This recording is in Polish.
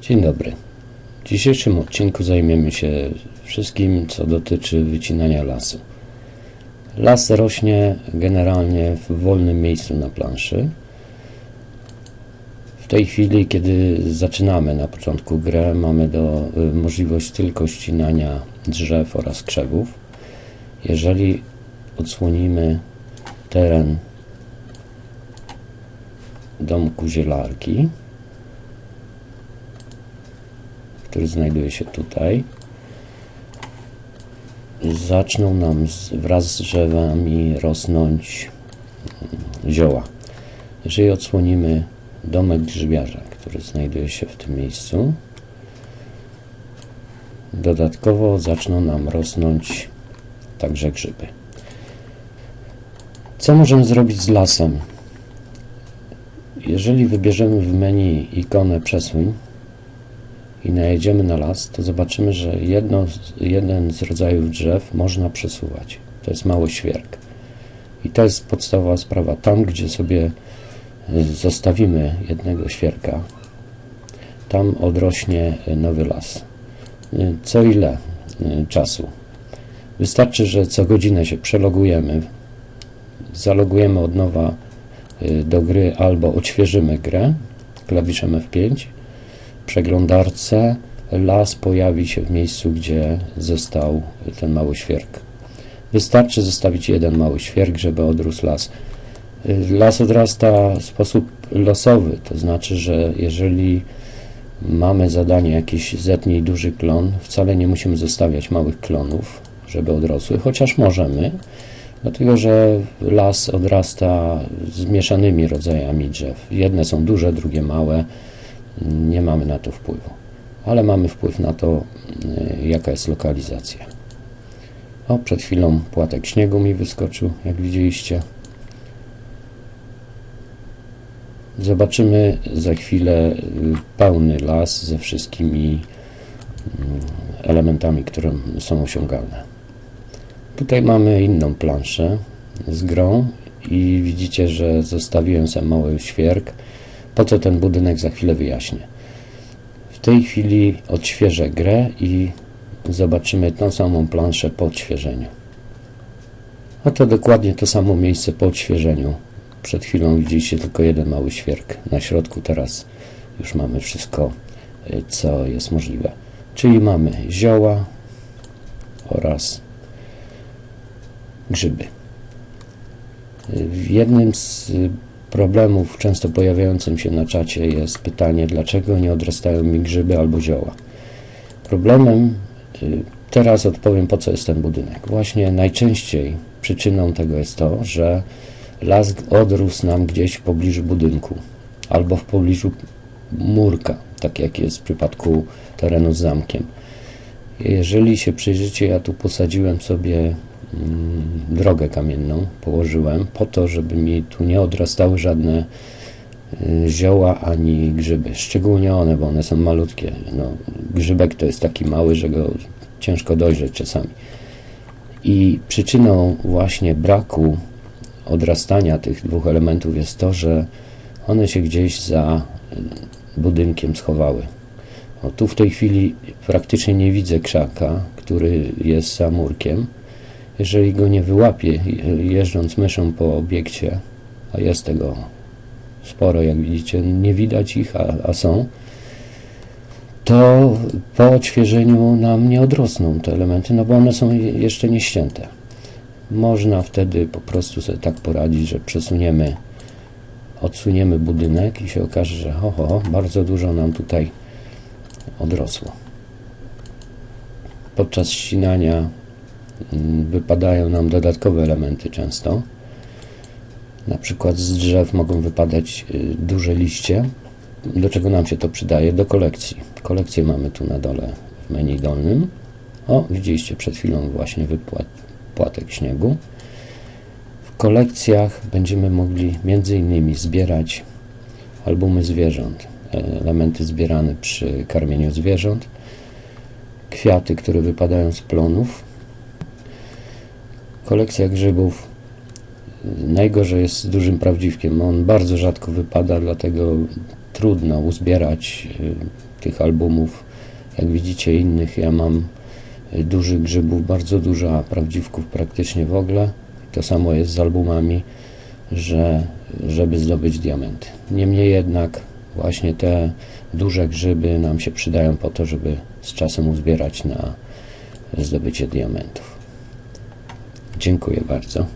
Dzień dobry. W dzisiejszym odcinku zajmiemy się wszystkim, co dotyczy wycinania lasu. Las rośnie generalnie w wolnym miejscu na planszy. W tej chwili, kiedy zaczynamy na początku grę, mamy do, y, możliwość tylko ścinania drzew oraz krzewów. Jeżeli odsłonimy teren domku zielarki, który znajduje się tutaj, zaczną nam wraz z drzewami rosnąć mm, zioła. Jeżeli odsłonimy domek grzybiarza, który znajduje się w tym miejscu, dodatkowo zaczną nam rosnąć także grzyby. Co możemy zrobić z lasem? Jeżeli wybierzemy w menu ikonę przesuń i najedziemy na las, to zobaczymy, że jedno, jeden z rodzajów drzew można przesuwać. To jest mały świerk. I to jest podstawowa sprawa. Tam, gdzie sobie y, zostawimy jednego świerka, tam odrośnie nowy las. Y, co ile czasu? Wystarczy, że co godzinę się przelogujemy, zalogujemy od nowa do gry albo odświeżymy grę klawiszem F5 przeglądarce las pojawi się w miejscu, gdzie został ten mały świerk. Wystarczy zostawić jeden mały świerk, żeby odrósł las. Las odrasta w sposób losowy, to znaczy, że jeżeli mamy zadanie jakiś zetnij duży klon, wcale nie musimy zostawiać małych klonów, żeby odrosły, chociaż możemy, dlatego że las odrasta z mieszanymi rodzajami drzew. Jedne są duże, drugie małe, nie mamy na to wpływu, ale mamy wpływ na to, y, jaka jest lokalizacja. O, przed chwilą płatek śniegu mi wyskoczył, jak widzieliście. Zobaczymy za chwilę y, pełny las ze wszystkimi mm, elementami, które są osiągalne. Tutaj mamy inną planszę z grą i widzicie, że zostawiłem sam mały świerk po co ten budynek za chwilę wyjaśnię. W tej chwili odświeżę grę i zobaczymy tą samą planszę po odświeżeniu. Oto dokładnie to samo miejsce po odświeżeniu. Przed chwilą widzieliście tylko jeden mały świerk. Na środku teraz już mamy wszystko, y, co jest możliwe. Czyli mamy zioła oraz grzyby. Y, w jednym z problemów często pojawiającym się na czacie jest pytanie, dlaczego nie odrastają mi grzyby albo zioła. Problemem, y, teraz odpowiem po co jest ten budynek. Właśnie najczęściej przyczyną tego jest to, że las odrósł nam gdzieś w pobliżu budynku albo w pobliżu murka, tak jak jest w przypadku terenu z zamkiem. Jeżeli się przyjrzycie, ja tu posadziłem sobie drogę kamienną położyłem po to, żeby mi tu nie odrastały żadne y, zioła ani grzyby. Szczególnie one, bo one są malutkie. No, grzybek to jest taki mały, że go ciężko dojrzeć czasami. I przyczyną właśnie braku odrastania tych dwóch elementów jest to, że one się gdzieś za y, budynkiem schowały. O, tu w tej chwili praktycznie nie widzę krzaka, który jest za murkiem jeżeli go nie wyłapie jeżdżąc myszą po obiekcie, a jest tego sporo, jak widzicie, nie widać ich, a, a są, to po odświeżeniu nam nie odrosną te elementy, no bo one są jeszcze nie ścięte. Można wtedy po prostu sobie tak poradzić, że przesuniemy, odsuniemy budynek i się okaże, że ho, ho, bardzo dużo nam tutaj odrosło. Podczas ścinania wypadają nam dodatkowe elementy często. Na przykład z drzew mogą wypadać y, duże liście. Do czego nam się to przydaje? Do kolekcji. Kolekcję mamy tu na dole w menu dolnym. O, widzieliście przed chwilą właśnie wypłatek śniegu. W kolekcjach będziemy mogli między innymi zbierać albumy zwierząt, elementy zbierane przy karmieniu zwierząt, kwiaty, które wypadają z plonów, Kolekcja grzybów najgorzej jest z dużym prawdziwkiem. On bardzo rzadko wypada, dlatego trudno uzbierać y, tych albumów. Jak widzicie innych, ja mam y, dużych grzybów bardzo dużo, prawdziwków praktycznie w ogóle. To samo jest z albumami, że żeby zdobyć diamenty. Niemniej jednak właśnie te duże grzyby nam się przydają po to, żeby z czasem uzbierać na zdobycie diamentów. Dziękuję bardzo.